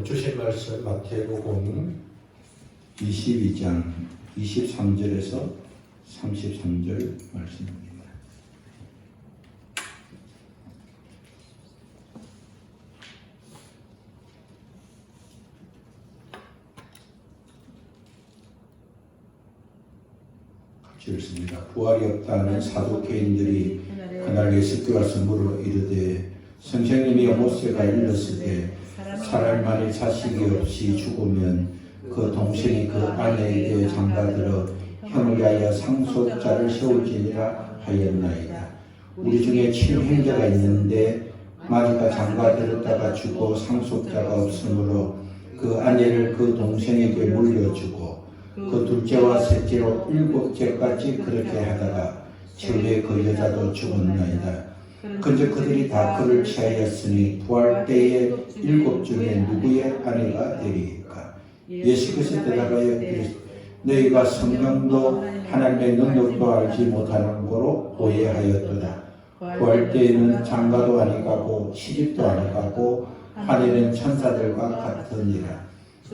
주신 말씀 마태복음 22장 23절에서 33절 말씀입니다. 같이 읽습니다. 부활이 없다는 사두개인들이 그날 예수께 와서 물어 이르되 선생님이 모세가 일렀을 때 사람만이 자식이 없이 죽으면 그 동생이 그 아내에게 장가들어 형을 위하여 상속자를 세울지니라 하였나이다. 우리 중에 칠형제가 있는데 마리가 장가들었다가 죽고 상속자가 없으므로 그 아내를 그 동생에게 물려주고 그 둘째와 셋째로 일곱째까지 그렇게 하다가 절에 그 여자도 죽었나이다. 근데 그들이 다 그를 취하였으니 부활 때에 일곱 중에 누구의 아내가 되리까? 예수께서 대답하여 너희가 성령도 하나님의 능력도 알지 못하는 거로 오해하였도다. 부활 때에는 장가도 아니가고 시집도 아니가고 하늘은 천사들과 같으니라.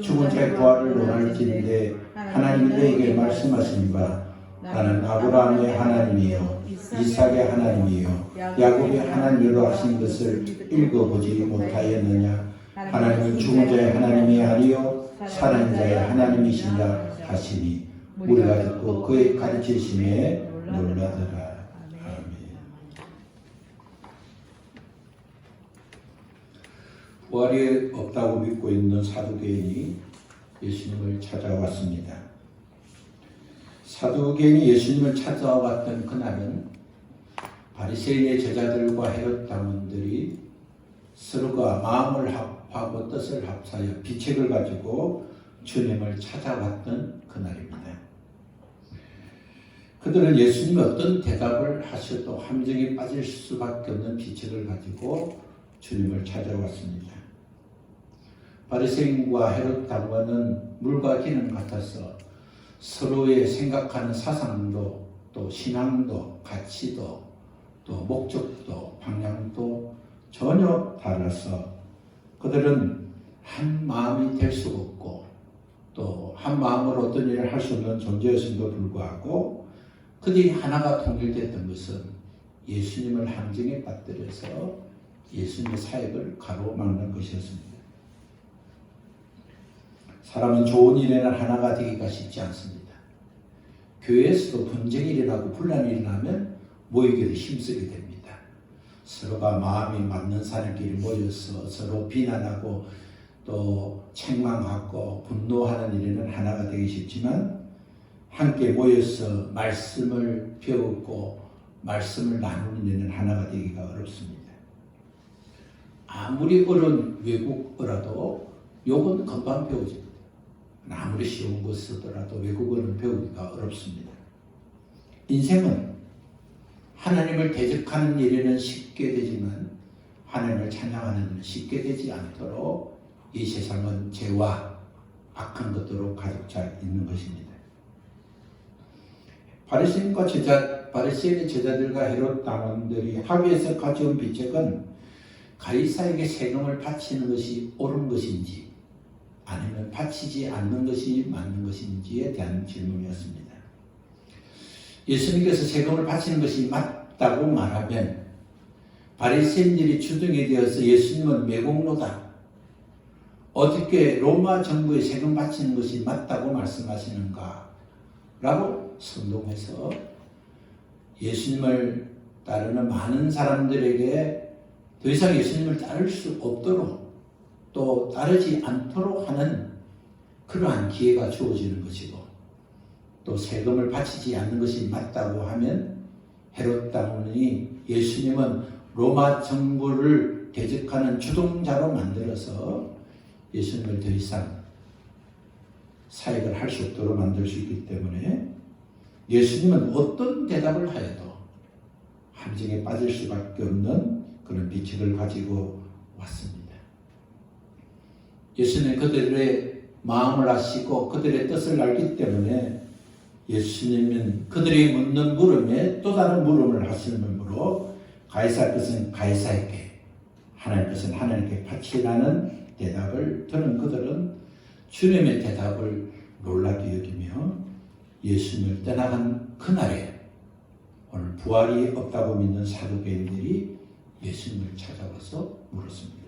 죽은 자의 부활을 논할진대 하나님이 너에게 말씀하신 바 나는 아브라함의 하나님이요 이삭의 하나님이요 야곱의 하나님이로 하신 것을 읽어보지 못하였느냐? 하나님은 죽은 자의 하나님이 아니요 살아있는 자의 하나님이시냐 하시니 우리가 듣고 그의 가르치심에 놀라더라. 아멘. 부활이 없다고 믿고 있는 사두개인이 예수님을 찾아왔습니다. 사두개인이 예수님을 찾아왔던 그날은 바리새인의 제자들과 헤롯 당원들이 서로가 마음을 합하고 뜻을 합사하여 비책을 가지고 주님을 찾아왔던 그날입니다. 그들은 예수님이 어떤 대답을 하셔도 함정에 빠질 수밖에 없는 비책을 가지고 주님을 찾아왔습니다. 바리새인과 헤롯 당원은 물과 기름 같아서 서로의 생각하는 사상도 또 신앙도 가치도 또 목적도 방향도 전혀 달라서 그들은 한 마음이 될 수 없고 또 한 마음으로 어떤 일을 할 수 없는 존재였음에도 불구하고 그들이 하나가 통일됐던 것은 예수님을 함정에 빠뜨려서 예수님의 사역을 가로막는 것이었습니다. 사람은 좋은 일에는 하나가 되기가 쉽지 않습니다. 교회에서도 분쟁이 일어나고 분란이 일어나면 모이기를 힘쓰게 됩니다. 서로가 마음이 맞는 사람끼리 모여서 서로 비난하고 또 책망하고 분노하는 일에는 하나가 되기 쉽지만 함께 모여서 말씀을 배우고 말씀을 나누는 일에는 하나가 되기가 어렵습니다. 아무리 어려운 외국어라도 욕은 금방 배워집니다. 아무리 쉬운 거 쓰더라도 외국어는 배우기가 어렵습니다. 인생은 하나님을 대적하는 일에는 쉽게 되지만 하나님을 찬양하는 일은 쉽게 되지 않도록 이 세상은 죄와 악한 것들로 가득 차 있는 것입니다. 바리새인과 제자 바리새인의 제자들과 헤롯 당원들이 합의해서 가져온 비책은 가이사에게 세금을 바치는 것이 옳은 것인지 아니면 바치지 않는 것이 맞는 것인지에 대한 질문이었습니다. 예수님께서 세금을 바치는 것이 맞다고 말하면 바리새인들이 주둥이 되어서 예수님은 매국노다. 어떻게 로마 정부에 세금 바치는 것이 맞다고 말씀하시는가? 라고 선동해서 예수님을 따르는 많은 사람들에게 더 이상 예수님을 따를 수 없도록 또 따르지 않도록 하는 그러한 기회가 주어지는 것이고 또 세금을 바치지 않는 것이 맞다고 하면 당원이 예수님은 로마 정부를 대적하는 주동자로 만들어서 예수님을 더 이상 사역을 할 수 없도록 만들 수 있기 때문에 예수님은 어떤 대답을 하여도 함정에 빠질 수밖에 없는 그런 비책을 가지고 왔습니다. 예수님 그들의 마음을 아시고 그들의 뜻을 알기 때문에 예수님은 그들이 묻는 물음에 또 다른 물음을 하시는므로 가이사 것은 가이사에게 하나님 것은 하나님께 바치라는 대답을 들은 그들은 주님의 대답을 놀랍게 여기며 예수님을 떠나간 그날에 오늘 부활이 없다고 믿는 사도개인들이 예수님을 찾아와서 물었습니다.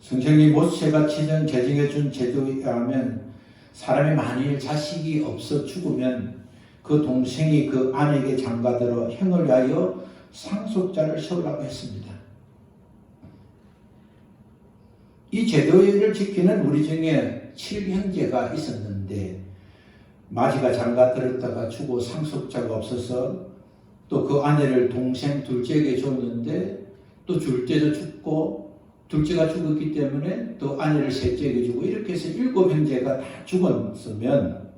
성경이 모세가 치는 제정해 준 제도에 의하면 사람이 만일 자식이 없어 죽으면 그 동생이 그 아내에게 장가들어 행을 위하여 상속자를 세우라고 했습니다. 이 제도를 지키는 우리 중에 칠형제가 있었는데 마지가 장가 들었다가 죽고 상속자가 없어서 또 그 아내를 동생 둘째에게 줬는데 또 둘째도 죽고 둘째가 죽었기 때문에 또 아내를 셋째에게 주고 이렇게 해서 일곱 형제가 다 죽었으면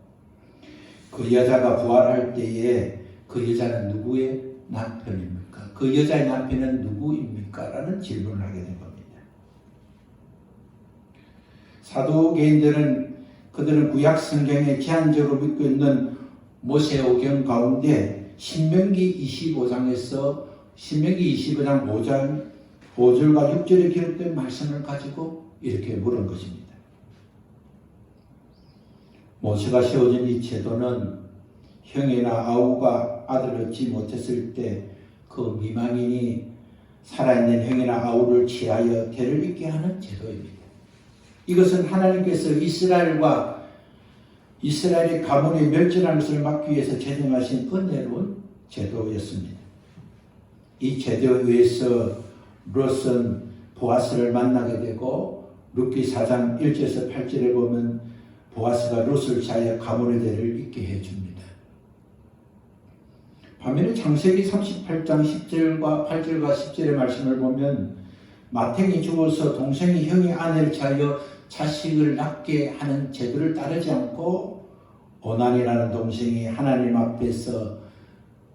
그 여자가 부활할 때에 그 여자는 누구의 남편입니까? 그 여자의 남편은 누구입니까? 라는 질문을 하게 된 겁니다. 사도개인들은 그들은 구약 성경에 제한적으로 믿고 있는 모세오경 가운데 신명기 25장에서 신명기 25장 5장 5절과 6절에 기록된 말씀을 가지고 이렇게 물은 것입니다. 모세가 세워진 이 제도는 형이나 아우가 아들을 얻지 못했을 때 그 미망인이 살아있는 형이나 아우를 취하여 대를 잇게 하는 제도입니다. 이것은 하나님께서 이스라엘과 이스라엘의 가문이 멸절하는 것을 막기 위해서 제정하신 은혜로운 제도였습니다. 이 제도에 의해서 롯은 보아스를 만나게 되고 룻기 4장 1절에서 8절에 보면 보아스가 롯을 자여 가문의 대를 잇게 해줍니다. 반면에 창세기 38장 10절과 8절과 10절의 말씀을 보면 마탱이 죽어서 동생이 형의 아내를 자여 자식을 낳게 하는 제도를 따르지 않고 오난이라는 동생이 하나님 앞에서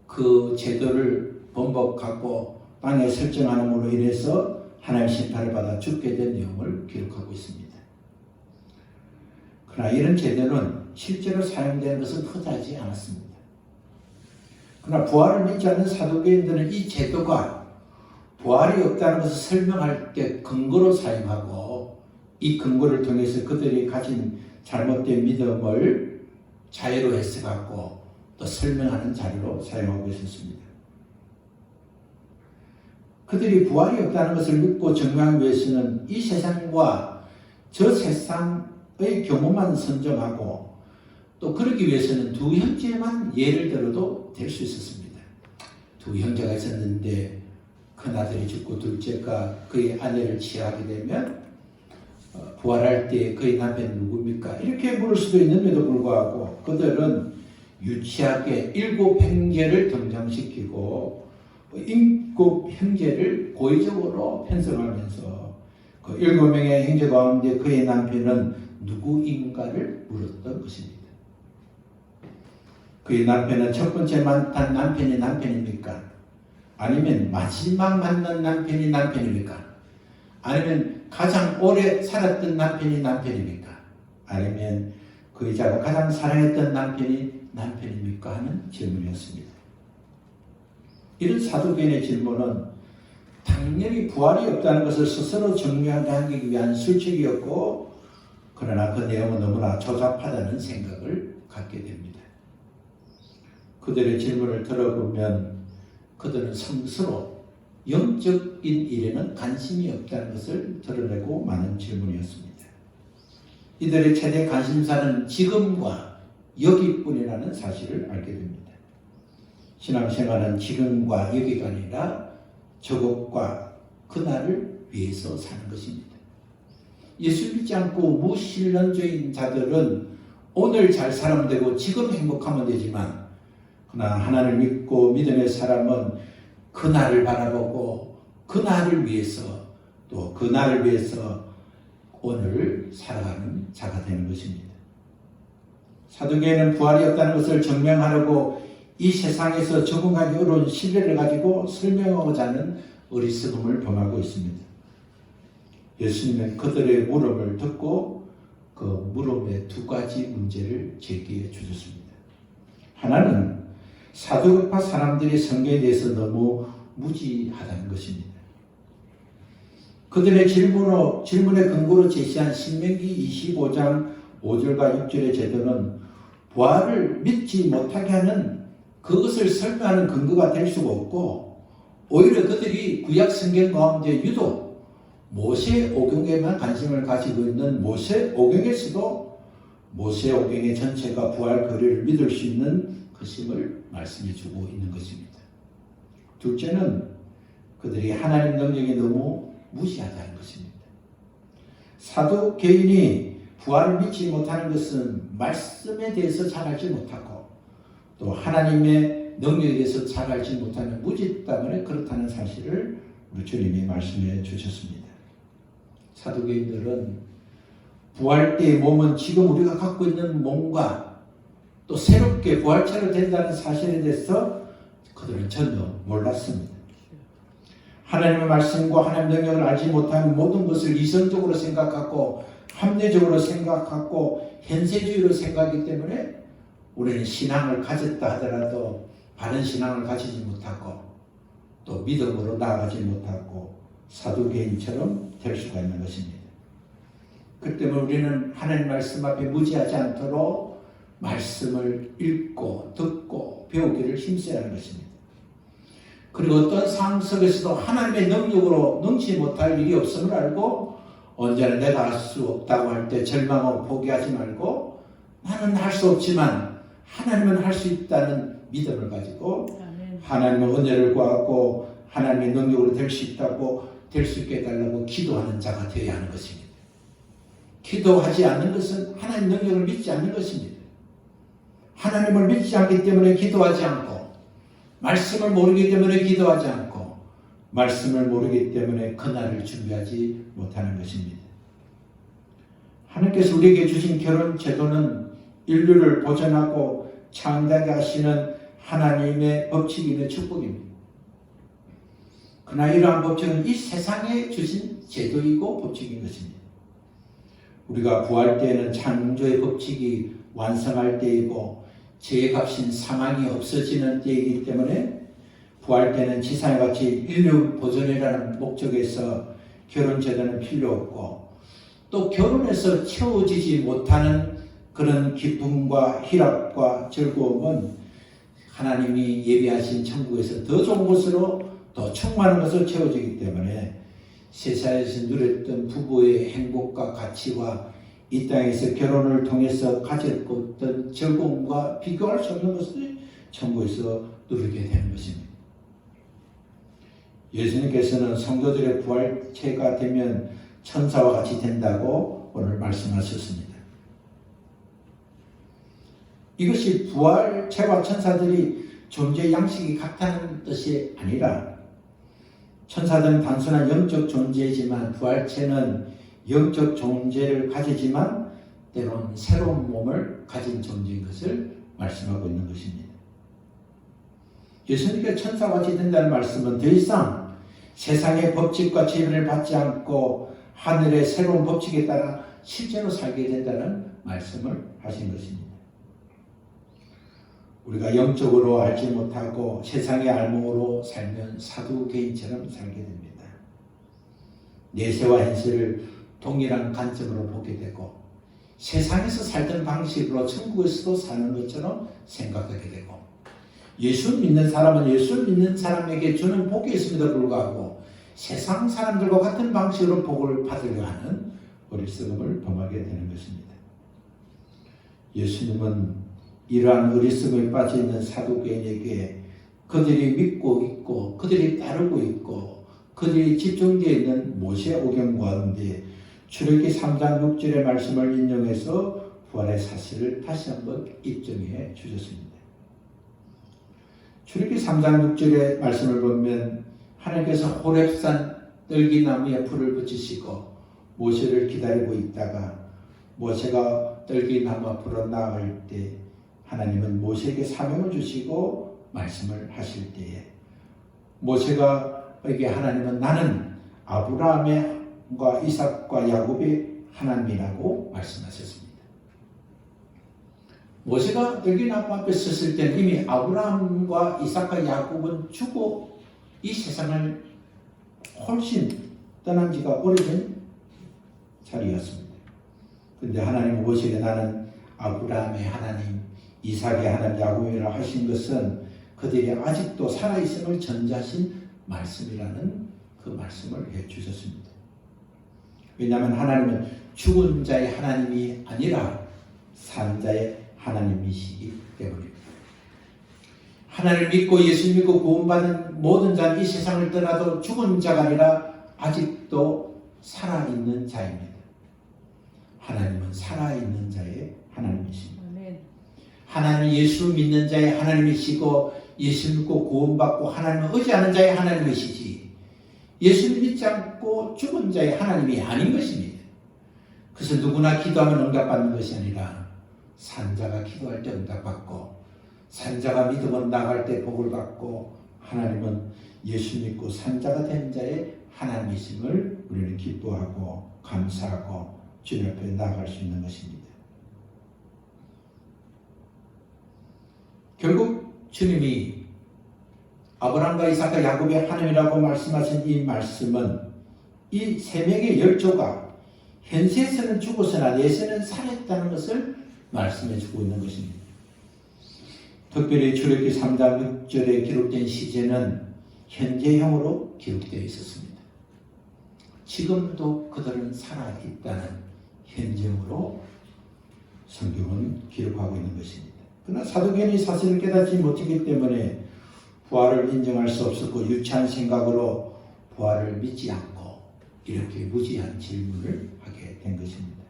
그 제도를 번복하고 땅에 설정함으로 인해서 하나님 심판을 받아 죽게 된 내용을 기록하고 있습니다. 그러나 이런 제도는 실제로 사용되는 것은 흔하지 않았습니다. 그러나 부활을 믿지 않는 사도계인들은 이 제도가 부활이 없다는 것을 설명할 때 근거로 사용하고 이 근거를 통해서 그들이 가진 잘못된 믿음을 자유로 해석하고 또 설명하는 자료로 사용하고 있었습니다. 그들이 부활이 없다는 것을 믿고 증명하기 위해서는 이 세상과 저 세상의 경우만 선정하고 또 그러기 위해서는 두 형제만 예를 들어도 될 수 있었습니다. 두 형제가 있었는데 큰아들이 죽고 둘째가 그의 아내를 취하게 되면 어, 부활할 때 그의 남편은 누굽니까? 이렇게 물을 수도 있는데도 불구하고 그들은 유치하게 일곱 형제를 등장시키고 일곱 형제를 고의적으로 편성하면서 그 일곱 명의 형제 가운데 그의 남편은 누구인가를 물었던 것입니다. 그의 남편은 첫 번째 만난 남편이 남편입니까? 아니면 마지막 만난 남편이 남편입니까? 아니면 가장 오래 살았던 남편이 남편입니까? 아니면 그 여자가 가장 사랑했던 남편이 남편입니까? 하는 질문이었습니다. 이런 사도견의 질문은 당연히 부활이 없다는 것을 스스로 증명하기 위한 술책이었고 그러나 그 내용은 너무나 조잡하다는 생각을 갖게 됩니다. 그들의 질문을 들어보면 그들은 스스로 영적인 일에는 관심이 없다는 것을 드러내고 많은 질문이었습니다. 이들의 최대 관심사는 지금과 여기뿐이라는 사실을 알게 됩니다. 신앙생활은 지금과 여기가 아니라 저것과 그날을 위해서 사는 것입니다. 예수 믿지 않고 무신론적인 자들은 오늘 잘 살면 되고 지금 행복하면 되지만 그러나 하나님을 믿고 믿음의 사람은 그날을 바라보고 그날을 위해서 또 그날을 위해서 오늘을 살아가는 자가 되는 것입니다. 사도계는 부활이 없다는 것을 증명하려고 이 세상에서 적응하기 어려운 신뢰를 가지고 설명하고자 하는 어리석음을 범하고 있습니다. 예수님은 그들의 물음을 듣고 그 물음의 두 가지 문제를 제기해 주셨습니다. 하나는 사도급파 사람들이 성경에 대해서 너무 무지하다는 것입니다. 그들의 질문으로, 질문의 근거로 제시한 신명기 25장 5절과 6절의 제도는 부활을 믿지 못하게 하는 그것을 설명하는 근거가 될 수가 없고 오히려 그들이 구약 성경 가운데 유독 모세 오경에만 관심을 가지고 있는 모세 오경에서도 모세 오경의 전체가 부활 거리를 믿을 수 있는 것임을 말씀해 주고 있는 것입니다. 둘째는 그들이 하나님 능력이 너무 무시하다는 것입니다. 사도 개인이 부활을 믿지 못하는 것은 말씀에 대해서 잘 알지 못하고 또 하나님의 능력에 대해서 잘 알지 못하는 무지 때문에 그렇다는 사실을 우리 주님이 말씀해 주셨습니다. 사도개인들은 부활 때의 몸은 지금 우리가 갖고 있는 몸과 또 새롭게 부활체로 된다는 사실에 대해서 그들은 전혀 몰랐습니다. 하나님의 말씀과 하나님의 능력을 알지 못하는 모든 것을 이성적으로 생각하고 합리적으로 생각하고 현세주의로 생각하기 때문에 우리는 신앙을 가졌다 하더라도 바른 신앙을 가지지 못하고 또 믿음으로 나아가지 못하고 사두개인처럼 될 수가 있는 것입니다. 그 때문에 우리는 하나님 말씀 앞에 무지하지 않도록 말씀을 읽고 듣고 배우기를 힘써야 하는 것입니다. 그리고 어떤 상황 속에서도 하나님의 능력으로 능치 못할 일이 없음을 알고 언제나 내가 할 수 없다고 할 때 절망하고 포기하지 말고 나는 할 수 없지만 하나님은 할 수 있다는 믿음을 가지고. 하나님의 은혜를 구하고 하나님의 능력으로 될 수 있다고 될 수 있게 해달라고 기도하는 자가 되어야 하는 것입니다. 기도하지 않는 것은 하나님 능력을 믿지 않는 것입니다. 하나님을 믿지 않기 때문에 기도하지 않고 말씀을 모르기 때문에 기도하지 않고 말씀을 모르기 때문에 그날을 준비하지 못하는 것입니다. 하나님께서 우리에게 주신 결혼 제도는 인류를 보존하고 창대하게 하시는 하나님의 법칙이며 축복입니다. 그러나 이러한 법칙은 이 세상에 주신 제도이고 법칙인 것입니다. 우리가 구할 때에는 창조의 법칙이 완성할 때이고 죄의 값인 사망이 없어지는 때이기 때문에 부활 때는 지상에 같이 인류 보존이라는 목적에서 결혼 제도는 필요 없고 또 결혼해서 채워지지 못하는 그런 기쁨과 희락과 즐거움은 하나님이 예비하신 천국에서 더 좋은 곳으로 더 충만한 것으로 채워지기 때문에 세상에서 누렸던 부부의 행복과 가치와 이 땅에서 결혼을 통해서 가졌던 즐거움과 비교할 수 없는 것을 천국에서 누리게 되는 것입니다. 예수님께서는 성도들의 부활체가 되면 천사와 같이 된다고 오늘 말씀하셨습니다. 이것이 부활체와 천사들이 존재 양식이 같다는 뜻이 아니라 천사들은 단순한 영적 존재이지만 부활체는 영적 존재를 가지지만 때론 새로운 몸을 가진 존재인 것을 말씀하고 있는 것입니다. 예수님께 천사와 같이 된다는 말씀은 더 이상 세상의 법칙과 지배를 받지 않고 하늘의 새로운 법칙에 따라 실제로 살게 된다는 말씀을 하신 것입니다. 우리가 영적으로 알지 못하고 세상의 알몸으로 살면 사두 개인처럼 살게 됩니다. 내세와 현실을 동일한 관점으로 보게 되고 세상에서 살던 방식으로 천국에서도 사는 것처럼 생각하게 되고 예수 믿는 사람은 예수 믿는 사람에게 주는 복이 있음에도 불구하고 세상 사람들과 같은 방식으로 복을 받으려 하는 어리석음을 범하게 되는 것입니다. 예수님은 이러한 어리석음에 빠져 있는 사도개인에게 그들이 믿고 있고 그들이 따르고 있고 그들이 집중되어 있는 모세 오경 가운데 출애기 3장 6절의 말씀을 인용해서 부활의 사실을 다시 한번 입증해 주셨습니다. 출애기 3장 6절의 말씀을 보면 하나님께서 호렙산 떨기나무에 불을 붙이시고 모세를 기다리고 있다가 모세가 떨기나무 앞으로 나아갈 때 하나님은 모세에게 사명을 주시고 말씀을 하실 때에 모세가 에게 하나님은 나는 아브라함과 이삭과 야곱의 하나님이라고 말씀하셨습니다. 모세가 떨기나무 앞에 섰을 때는 이미 아브라함과 이삭과 야곱은 죽고 이 세상을 훨씬 떠난 지가 오래된 자리였습니다. 근데 하나님 보시기에 나는 아브라함의 하나님, 이삭의 하나님, 야곱이라 하신 것은 그들이 아직도 살아있음을 전자신 말씀이라는 그 말씀을 해 주셨습니다. 왜냐하면 하나님은 죽은 자의 하나님이 아니라 산 자의 하나님이시기 때문입니다. 하나님을 믿고 예수 믿고 구원받은 모든 자는 이 세상을 떠나도 죽은 자가 아니라 아직도 살아있는 자입니다. 하나님은 살아있는 자의 하나님이십니다. 아멘. 하나님 예수 믿는 자의 하나님이시고 예수 믿고 구원받고 하나님을 의지하는 자의 하나님이시지 예수 믿지 않고 죽은 자의 하나님이 아닌 것입니다. 그래서 누구나 기도하면 응답받는 것이 아니라 산자가 기도할 때 응답받고 산자가 믿음을 나갈 때 복을 받고 하나님은 예수 믿고 산자가 된 자의 하나님이심을 우리는 기뻐하고 감사하고 주님 앞에 나아갈 수 있는 것입니다. 결국 주님이 아브라함과 이삭과 야곱의 하나님이라고 말씀하신 이 말씀은 이 세 명의 열조가 현세에서는 죽었으나 내세는 살았다는 것을 말씀해 주고 있는 것입니다. 특별히 출애굽기 3장 6절에 기록된 시제는 현재형으로 기록되어 있었습니다. 지금도 그들은 살아있다는 현재형으로 성경은 기록하고 있는 것입니다. 그러나 사도견이 사실을 깨닫지 못했기 때문에 부활을 인정할 수 없었고 유치한 생각으로 부활을 믿지 않고 이렇게 무지한 질문을 하게 된 것입니다.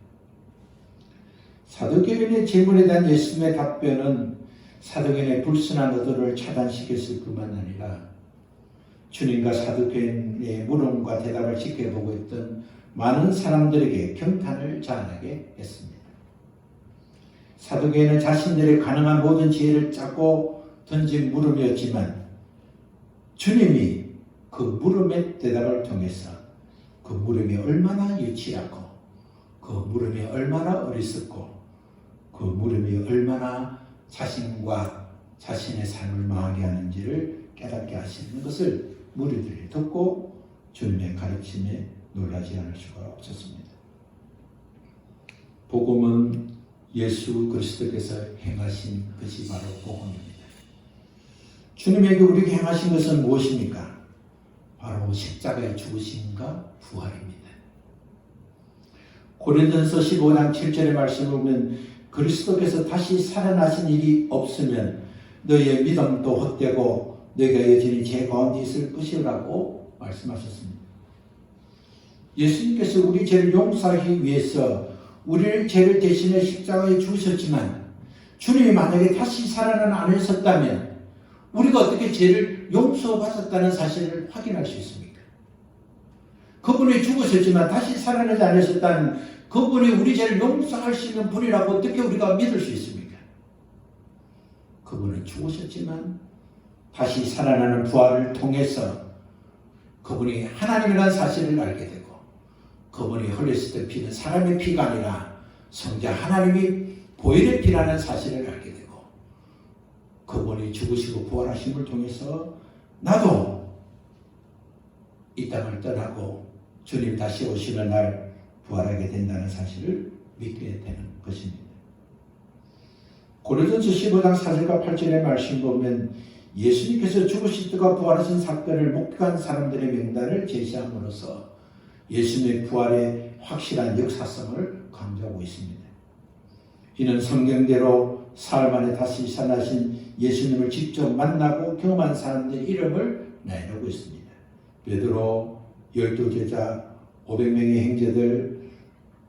사도견의 질문에 대한 예수님의 답변은 사도견의 불순한 의도를 차단시켰을 뿐만 아니라 주님과 사도견의 물음과 대답을 지켜보고 있던 많은 사람들에게 경탄을 자아나게 했습니다. 사도계는 자신들의 가능한 모든 지혜를 짜고 던진 물음이었지만 주님이 그 물음의 대답을 통해서 그 물음이 얼마나 유치하고 그 물음이 얼마나 어리석고 그 물음이 얼마나 자신과 자신의 삶을 망하게 하는지를 깨닫게 하시는 것을 무리들이 듣고 주님의 가르침에 놀라지 않을 수가 없었습니다. 복음은 예수 그리스도께서 행하신 것이 바로 복음입니다. 주님에게 우리에게 행하신 것은 무엇입니까? 바로 십자가의 죽으심과 부활입니다. 고린도서 15장 7절의 말씀을 보면 그리스도께서 다시 살아나신 일이 없으면 너희의 믿음도 헛되고 너희가 여전히 죄 가운데 있을 것이라고 말씀하셨습니다. 예수님께서 우리 죄를 용서하기 위해서 우리를 죄를 대신해 십자가에 죽으셨지만 주님이 만약에 다시 살아난 안에 섰다면 우리가 어떻게 죄를 용서받았다는 사실을 확인할 수 있습니까? 그분이 죽으셨지만 다시 살아나지 않으셨다는 그분이 우리 죄를 용서할 수 있는 분이라고 어떻게 우리가 믿을 수 있습니까? 그분은 죽으셨지만 다시 살아나는 부활을 통해서 그분이 하나님이라는 사실을 알게 되고 그분이 흘렸을 때 피는 사람의 피가 아니라 성자 하나님이 보혈의 피라는 사실을 알게 되고 그분이 죽으시고 부활하심을 통해서 나도 이 땅을 떠나고 주님 다시 오시는 날 부활하게 된다는 사실을 믿게 되는 것입니다. 고린도서 15장 4절과 8절의 말씀 보면 예수님께서 죽으시다가 부활하신 사건을 목격한 사람들의 명단을 제시함으로써 예수님의 부활의 확실한 역사성을 강조하고 있습니다. 이는 성경대로 사흘 만에 다시 살아나신 예수님을 직접 만나고 경험한 사람들의 이름을 내놓고 있습니다. 베드로, 열두 제자, 500명의 형제들,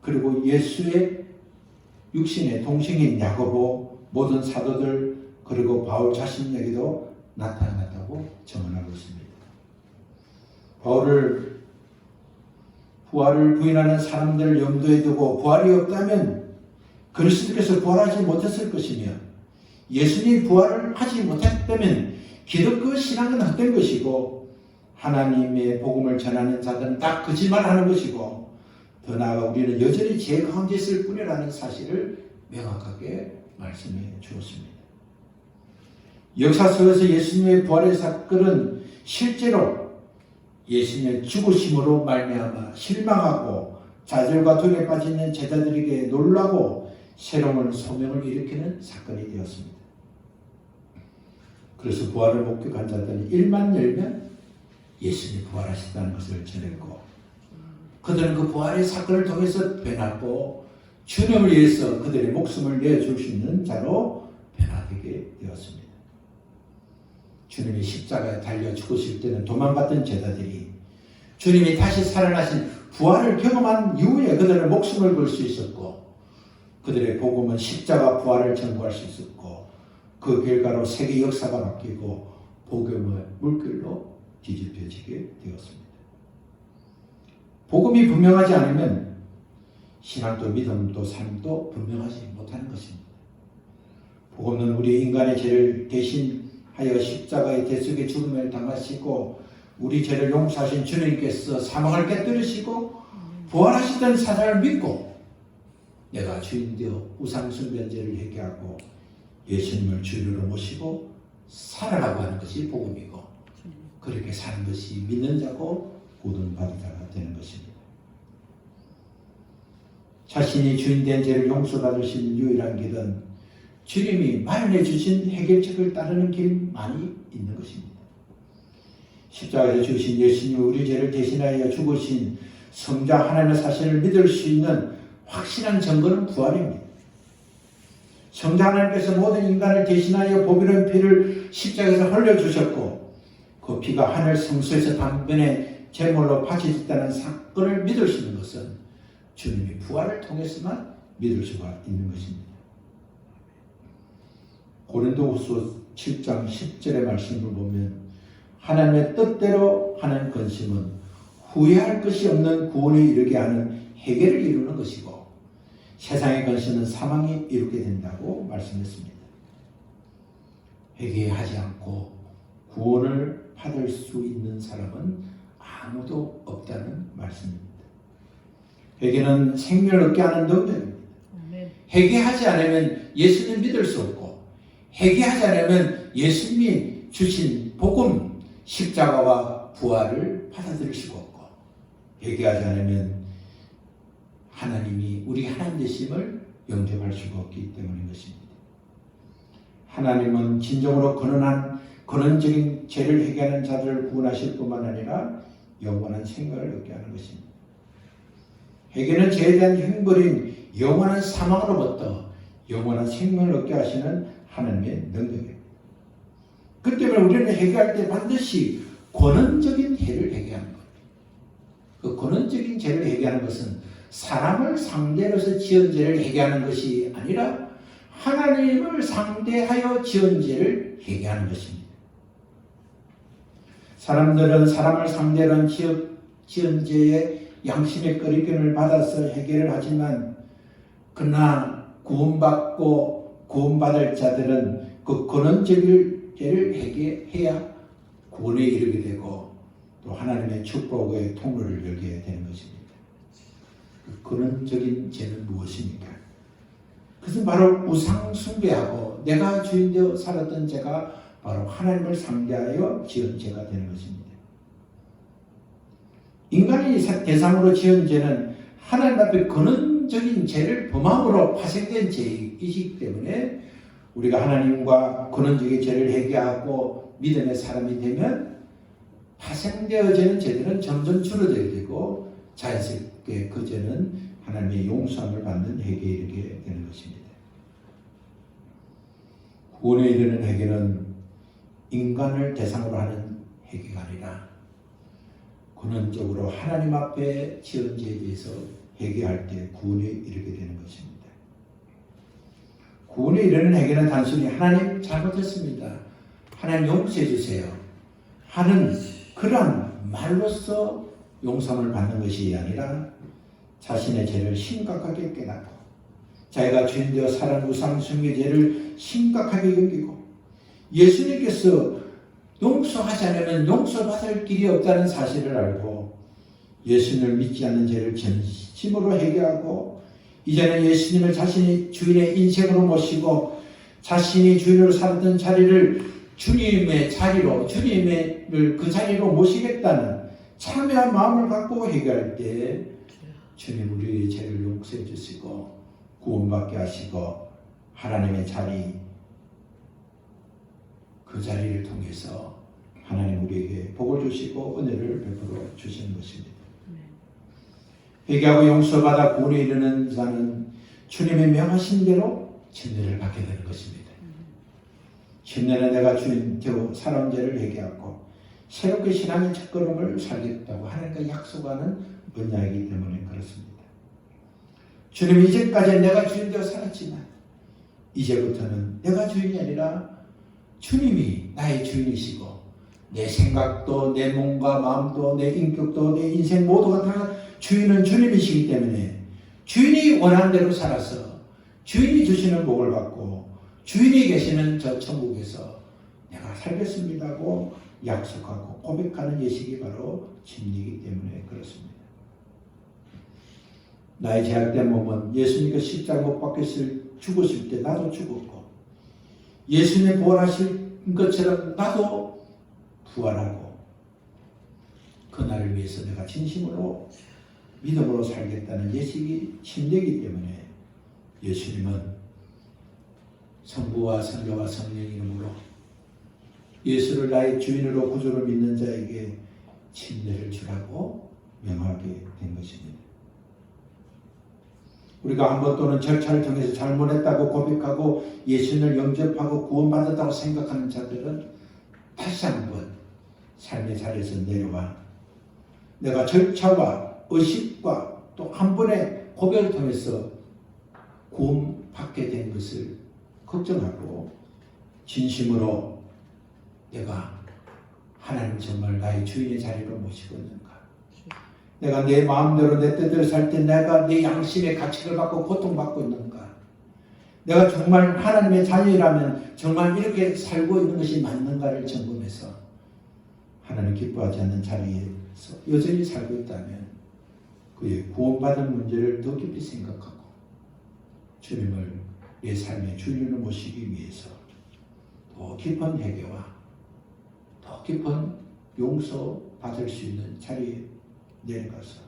그리고 예수의 육신의 동생인 야고보, 모든 사도들, 그리고 바울 자신 에게도 나타났다고 증언하고 있습니다. 바울을 부활을 부인하는 사람들을 염두에 두고 부활이 없다면 그리스도께서 부활하지 못했을 것이며 예수님 부활을 하지 못했다면 기독교 신앙은 헛된 것이고 하나님의 복음을 전하는 자들은 다 거짓말하는 것이고 더 나아가 우리는 여전히 죄 가운데 있을 뿐이라는 사실을 명확하게 말씀해 주었습니다. 역사 속에서 예수님의 부활의 사건은 실제로 예수님의 죽으심으로 말미암아 실망하고 좌절과 두려에 빠지는 제자들에게 놀라고 새로운 소명을 일으키는 사건이 되었습니다. 그래서 부활을 목격한 자들이 일만 열면 예수님이 부활하셨다는 것을 전했고 그들은 그 부활의 사건을 통해서 변하고 주님을 위해서 그들의 목숨을 내줄 수 있는 자로 변화되게 되었습니다. 주님이 십자가에 달려 죽으실 때는 도망갔던 제자들이 주님이 다시 살아나신 부활을 경험한 이후에 그들은 목숨을 걸 수 있었고 그들의 복음은 십자가 부활을 전부할 수 있었고 그 결과로 세계 역사가 바뀌고 복음의 물결로 뒤집혀지게 되었습니다. 복음이 분명하지 않으면 신앙도 믿음도 삶도 분명하지 못하는 것입니다. 복음은 우리 인간의 죄를 대신 하여 십자가의 대속의 죽음을 당하시고 우리 죄를 용서하신 주님께서 사망을 깨뜨리시고 부활하시던 사상을 믿고 내가 주인되어 우상숭배죄를 회개하고 예수님을 주인으로 모시고 살아가고 하는 것이 복음이고 그렇게 사는 것이 믿는 자고 구원 받은 자가 되는 것입니다. 자신이 주인된 죄를 용서받으신 유일한 길은 주님이 마련해 주신 해결책을 따르는 길만이 있는 것입니다. 십자가에서 주신 예수님이 우리 죄를 대신하여 죽으신 성자 하나님의 사실을 믿을 수 있는 확실한 증거는 부활입니다. 성자 하나님께서 모든 인간을 대신하여 보비로운 피를 십자가에서 흘려주셨고 그 피가 하늘 성소에서 단번에 제물로 바쳐졌다는 사건을 믿을 수 있는 것은 주님이 부활을 통해서만 믿을 수가 있는 것입니다. 고린도후서 7장 10절의 말씀을 보면 하나님의 뜻대로 하는 건심은 후회할 것이 없는 구원에 이르게 하는 해결을 이루는 것이고 세상의 건심은 사망이 이루게 된다고 말씀했습니다. 회개하지 않고 구원을 받을 수 있는 사람은 아무도 없다는 말씀입니다. 회개는 생명을 얻게 하는 능력입니다. 회개하지 않으면 예수님 믿을 수 없고 회개하지 않으면 예수님이 주신 복음 십자가와 부활을 받아들일 수가 없고 회개하지 않으면 하나님이 우리 하나님 되심을 영접할 수가 없기 때문인 것입니다. 하나님은 진정으로 근원한 근원적인 죄를 해결하는 자들을 구원하실 뿐만 아니라 영원한 생명을 얻게 하는 것입니다. 회개는 죄에 대한 형벌인 영원한 사망으로부터 영원한 생명을 얻게 하시는 하나님의 능력입니다. 그 때문에 우리는 회개할 때 반드시 권원적인 죄를 회개하는 겁니다. 그 권원적인 죄를 회개하는 것은 사람을 상대로서 지은 죄를 회개하는 것이 아니라 하나님을 상대하여 지은 죄를 회개하는 것입니다. 사람들은 사람을 상대로 지은 죄에 양심의 거리낌을 받아서 해결을 하지만 그러나 구원받고 구원받을 자들은 그 근원적인 죄를 해결해야 구원에 이르게 되고 또 하나님의 축복의 통로를 열게 되는 것입니다. 그 근원적인 죄는 무엇입니까? 그것은 바로 우상 숭배하고 내가 주인되어 살았던 죄가 바로 하나님을 상대하여 지은 죄가 되는 것입니다. 인간이 대상으로 지은 죄는 하나님 앞에 근원적인 죄를 범함으로 파생된 죄이기 때문에 우리가 하나님과 근원적인 죄를 해결하고 믿음의 사람이 되면 파생되어지는 죄들은 점점 줄어들게 되고 자연스럽게 그 죄는 하나님의 용서함을 받는 회개에 이르게 되는 것입니다. 구원에 이르는 회개는 인간을 대상으로 하는 회개가 아니라 근원적으로 하나님 앞에 지은 죄에 대해서 회개할 때 구원에 이르게 되는 것입니다. 구원에 이르는 회개는 단순히 하나님 잘못했습니다. 하나님 용서해 주세요. 하는 그런 말로서 용서를 받는 것이 아니라 자신의 죄를 심각하게 깨닫고 자기가 죄인되어 살은 우상 숭배 죄를 심각하게 여기고 예수님께서 용서하지 않으면 용서받을 길이 없다는 사실을 알고 예수님을 믿지 않는 죄를 전심으로 해결하고 이제는 예수님을 자신이 주인의 인생으로 모시고 자신이 주인으로 살았던 자리를 주님의 자리로 주님을 그 자리로 모시겠다는 참여한 마음을 갖고 회개할 때 주님 우리의 죄를 용서해 주시고 구원받게 하시고 하나님의 자리 그 자리를 통해서 하나님 우리에게 복을 주시고 은혜를 베풀어 주시는 것입니다. 회개하고 용서받아 구원에 이르는 자는 주님의 명하신 대로 침례를 받게 되는 것입니다. 침례는 내가 주님 되고 사람 죄를 회개하고 새롭게 신앙의 첫걸음을 살겠다고 하나님과 약속하는 언약이기 때문에 그렇습니다. 주님 이제까지 내가 주인 되어 살았지만 이제부터는 내가 주인이 아니라 주님이 나의 주인이시고 내 생각도 내 몸과 마음도 내 인격도 내 인생 모두가 다 주인은 주님이시기 때문에 주인이 원하는 대로 살아서 주인이 주시는 복을 받고 주인이 계시는 저 천국에서 내가 살겠습니다 하고 약속하고 고백하는 예식이 바로 진리이기 때문에 그렇습니다. 나의 제약된 몸은 예수님께서 십자가 못 박혔을 죽으실 때 나도 죽었고 예수님 부활하실 것처럼 나도 부활하고 그날을 위해서 내가 진심으로 믿음으로 살겠다는 예식이 침례이기 때문에 예수님은 성부와 성자와 성령 이름으로 예수를 나의 주인으로 구주로 믿는 자에게 침례를 주라고 명하게 된 것입니다. 우리가 한 번 또는 절차를 통해서 잘못했다고 고백하고 예수님을 영접하고 구원받았다고 생각하는 자들은 다시 한 번 삶의 자리에서 내려와 내가 절차와 의식과 또 한 번의 고백을 통해서 구원받게 된 것을 걱정하고 진심으로 내가 하나님 정말 나의 주인의 자리로 모시고 있는가? 내가 내 마음대로 내 뜻대로 살 때 내가 내 양심의 가치를 받고 고통받고 있는가? 내가 정말 하나님의 자녀라면 정말 이렇게 살고 있는 것이 맞는가를 점검해서 하나님 기뻐하지 않는 자리에서 여전히 살고 있다면 그의 구원받은 문제를 더 깊이 생각하고 주님을 내 삶의 주인으로 모시기 위해서 더 깊은 회개와 더 깊은 용서 받을 수 있는 자리에 내려가서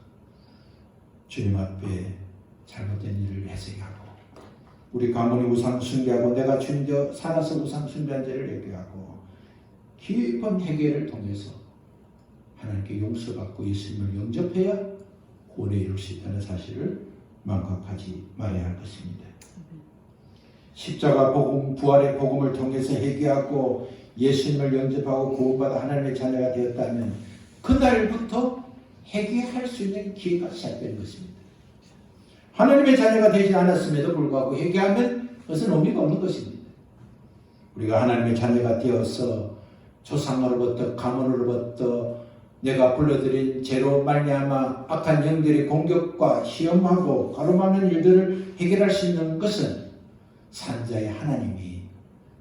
주님 앞에 잘못된 일을 회개하고 우리 가문이 우상 숭배하고 내가 주님 되 살아서 우상 숭배한 죄를 회개하고 깊은 회개를 통해서 하나님께 용서받고 예수님을 영접해야 구원에 이룰 수 있다는 사실을 망각하지 말아야 할 것입니다. 십자가 복음, 부활의 복음을 통해서 회개하고 예수님을 영접하고 구원받아 하나님의 자녀가 되었다면 그날부터 회개할 수 있는 기회가 시작되는 것입니다. 하나님의 자녀가 되지 않았음에도 불구하고 회개하면 그것은 의미가 없는 것입니다. 우리가 하나님의 자녀가 되어서 조상으로부터 가문으로부터 내가 불러들인 죄로 말미암아 악한 영들의 공격과 시험하고 가로막는 일들을 해결할 수 있는 것은 산자의 하나님이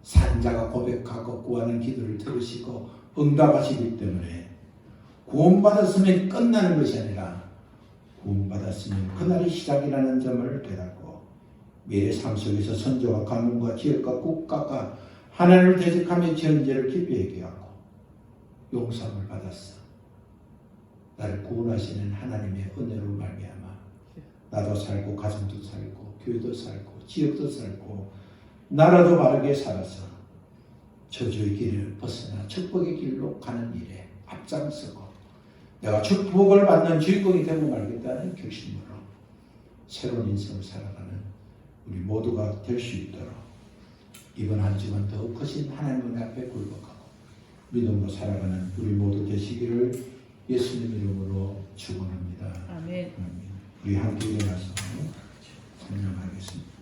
산자가 고백하고 구하는 기도를 들으시고 응답하시기 때문에 구원받았으면 끝나는 것이 아니라 구원받았으면 그날이 시작이라는 점을 깨닫고 미래 삶 속에서 선조와 가문과 지역과 국가가 하나님을 대적하며 죄를 깊이 얘기하고 용서함을 받았어. 나를 구원하시는 하나님의 은혜로 말미암아 나도 살고 가정도 살고 교회도 살고 지역도 살고 나라도 바르게 살아서 저주의 길을 벗어나 축복의 길로 가는 일에 앞장서고 내가 축복을 받는 주인공이 되고 말겠다는 결심으로 새로운 인생을 살아가는 우리 모두가 될 수 있도록 이번 한 주간 더 크신 하나님 앞에 굴복하고 믿음으로 살아가는 우리 모두 되시기를 예수님 이름으로 축원합니다. 아멘. 우리 함께 일어나서 찬양하겠습니다.